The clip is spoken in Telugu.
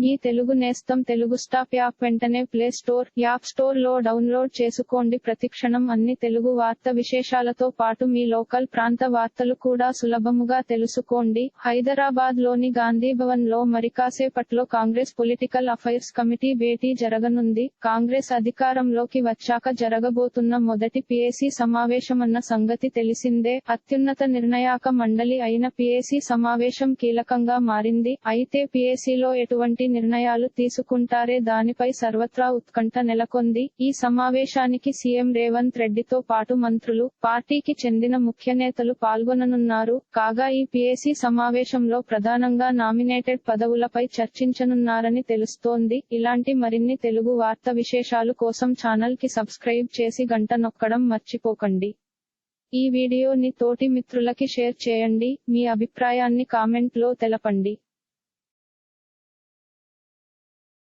మీ తెలుగు నేస్తం తెలుగు స్టాప్ యాప్ వెంటనే ప్లే స్టోర్ యాప్ స్టోర్లో డౌన్లోడ్ చేసుకోండి. ప్రతిక్షణం అన్ని తెలుగు వార్త విశేషాలతో పాటు మీ లోకల్ ప్రాంత వార్తలు కూడా సులభముగా తెలుసుకోండి. హైదరాబాద్లోని గాంధీ భవన్లో మరికాసేపట్లో కాంగ్రెస్ పొలిటికల్ అఫైర్స్ కమిటీ భేటీ జరగనుంది. కాంగ్రెస్ అధికారంలోకి వచ్చాక జరగబోతున్న మొదటి పిఏసీ సమావేశమన్న సంగతి తెలిసిందే. అత్యున్నత నిర్ణయాక మండలి అయిన పిఏసీ సమావేశం కీలకంగా మారింది. అయితే పిఏసీలో ఎటువంటి నిర్ణయాలు తీసుకుంటారే దానిపై సర్వత్రా ఉత్కంఠ నెలకొంది. ఈ సమావేశానికి సీఎం రేవంత్ రెడ్డితో పాటు మంత్రులు పార్టీకి చెందిన ముఖ్య నేతలు పాల్గొననున్నారు. కాగా ఈ పీఏసీ సమావేశంలో ప్రధానంగా నామినేటెడ్ పదవులపై చర్చించనున్నారని తెలుస్తోంది. ఇలాంటి మరిన్ని తెలుగు వార్త విశేషాలు కోసం ఛానల్కి సబ్స్క్రైబ్ చేసి గంట నొక్కడం మర్చిపోకండి. ఈ వీడియోని తోటి మిత్రులకి షేర్ చేయండి. మీ అభిప్రాయాన్ని కామెంట్లో తెలపండి.